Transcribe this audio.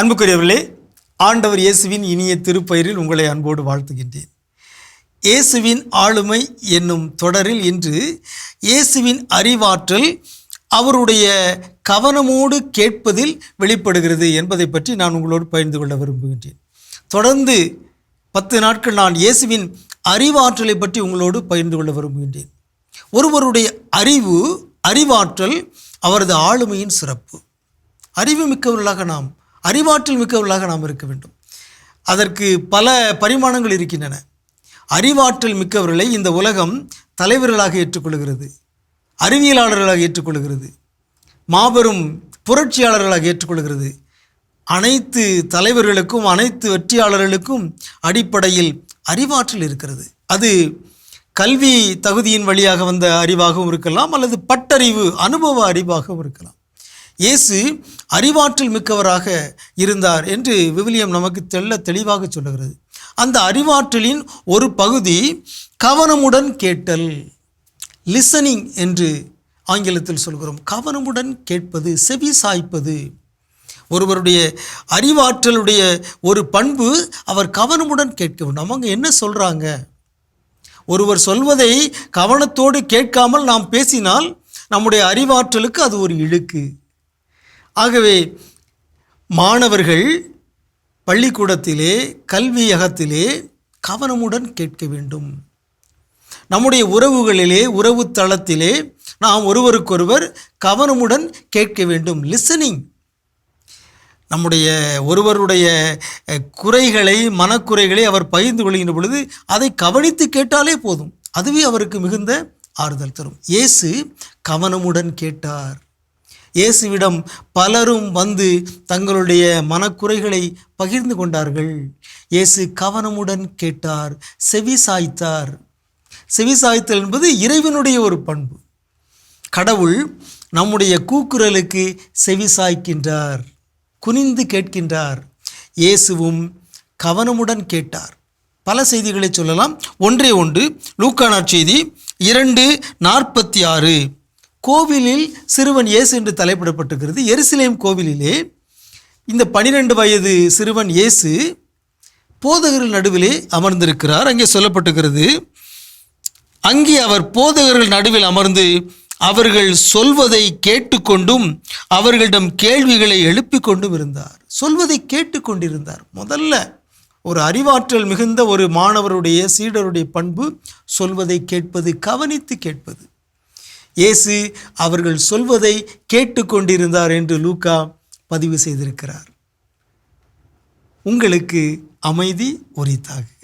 அன்புக்குரியவர்களே ஆண்டவர் இயேசுவின் இனிய திருப்பெயரில் உங்களை அன்போடு வாழ்த்துகின்றேன். இயேசுவின் ஆளுமை என்னும் தொடரில் இன்று இயேசுவின் அறிவாற்றல் அவருடைய கவனமோடு கேட்பதில் வெளிப்படுகிறது என்பதை பற்றி நான் உங்களோடு பகிர்ந்து கொள்ள விரும்புகின்றேன். தொடர்ந்து பத்து நாட்கள் நான் இயேசுவின் அறிவாற்றலை பற்றி உங்களோடு பகிர்ந்து கொள்ள விரும்புகின்றேன். ஒருவருடைய அறிவு அறிவாற்றல் அவரது ஆளுமையின் சிறப்பு. அறிவு மிக்கவர்களாக நாம் அறிவாற்றல் மிக்கவர்களாக நாம் இருக்க வேண்டும். அதற்கு பல பரிமாணங்கள் இருக்கின்றன. அறிவாற்றல் மிக்கவர்களை இந்த உலகம் தலைவர்களாக ஏற்றுக்கொள்கிறது. அறிவியலாளர்களாக ஏற்றுக்கொள்கிறது. மாபெரும் புரட்சியாளர்களாக ஏற்றுக்கொள்கிறது. அனைத்து தலைவர்களுக்கும் அனைத்து வெற்றியாளர்களுக்கும் அடிப்படையில் அறிவாற்றல் இருக்கிறது. அது கல்வி தகுதியின் வழியாக வந்த அறிவாகவும் இருக்கலாம் அல்லது பட்டறிவு அனுபவ அறிவாகவும் இருக்கலாம். இயேசு அறிவாற்றல் மிக்கவராக இருந்தார் என்று விவிலியம் நமக்கு தெள்ள தெளிவாக சொல்லுகிறது. அந்த அறிவாற்றலின் ஒரு பகுதி கவனமுடன் கேட்டல் லிசனிங் என்று ஆங்கிலத்தில் சொல்கிறோம். கவனமுடன் கேட்பது செவி சாய்ப்பது. ஒருவருடைய அறிவாற்றலுடைய ஒரு பண்பு அவர் கவனமுடன் கேட்க வேண்டும். அவங்க என்ன சொல்கிறாங்க ஒருவர் சொல்வதை கவனத்தோடு கேட்காமல் நாம் பேசினால் நம்முடைய அறிவாற்றலுக்கு அது ஒரு இழுக்கு. ஆகவே மாணவர்கள் பள்ளிக்கூடத்திலே கல்வியகத்திலே கவனமுடன் கேட்க வேண்டும். நம்முடைய உறவுகளிலே உறவு தளத்திலே நாம் ஒருவருக்கொருவர் கவனமுடன் கேட்க வேண்டும். லிசனிங் நம்முடைய ஒருவருடைய குறைகளை மனக்குறைகளை அவர் பகிர்ந்து கொள்கின்ற பொழுது அதை கவனித்து கேட்டாலே போதும். அதுவே அவருக்கு மிகுந்த ஆறுதல் தரும். இயேசு கவனமுடன் கேட்டார். இயேசுவிடம் பலரும் வந்து தங்களுடைய மனக்குறைகளை பகிர்ந்து கொண்டார்கள். இயேசு கவனமுடன் கேட்டார் செவி சாய்த்தார். செவி சாய்த்தல் என்பது இறைவனுடைய ஒரு பண்பு. கடவுள் நம்முடைய கூக்குரலுக்கு செவி சாய்க்கின்றார் குனிந்து கேட்கின்றார். இயேசுவும் கவனமுடன் கேட்டார். பல செய்திகளை சொல்லலாம். ஒன்றே ஒன்று லூக்கானார் செய்தி இரண்டு நாற்பத்தி ஆறு. கோவிலில் சிறுவன் இயேசு என்று தலைப்பிடப்பட்டிருக்கிறது. எருசலேம் கோவிலிலே இந்த பனிரெண்டு வயது சிறுவன் இயேசு போதகர்கள் நடுவிலே அமர்ந்திருக்கிறார். அங்கே சொல்லப்பட்டிருக்கிறது அங்கே அவர் போதகர்கள் நடுவில் அமர்ந்து அவர்கள் சொல்வதை கேட்டுக்கொண்டும் அவர்களிடம் கேள்விகளை எழுப்பிக் கொண்டும் இருந்தார். சொல்வதை கேட்டுக்கொண்டிருந்தார். முதல்ல ஒரு அறிவாற்றல் மிகுந்த ஒரு மாணவருடைய சீடருடைய பண்பு சொல்வதை கேட்பது கவனித்து கேட்பது. இயேசு அவர்கள் சொல்வதை கேட்டுக்கொண்டிருந்தார் என்று லூக்கா பதிவு செய்திருக்கிறார். உங்களுக்கு அமைதி உரித்தாகு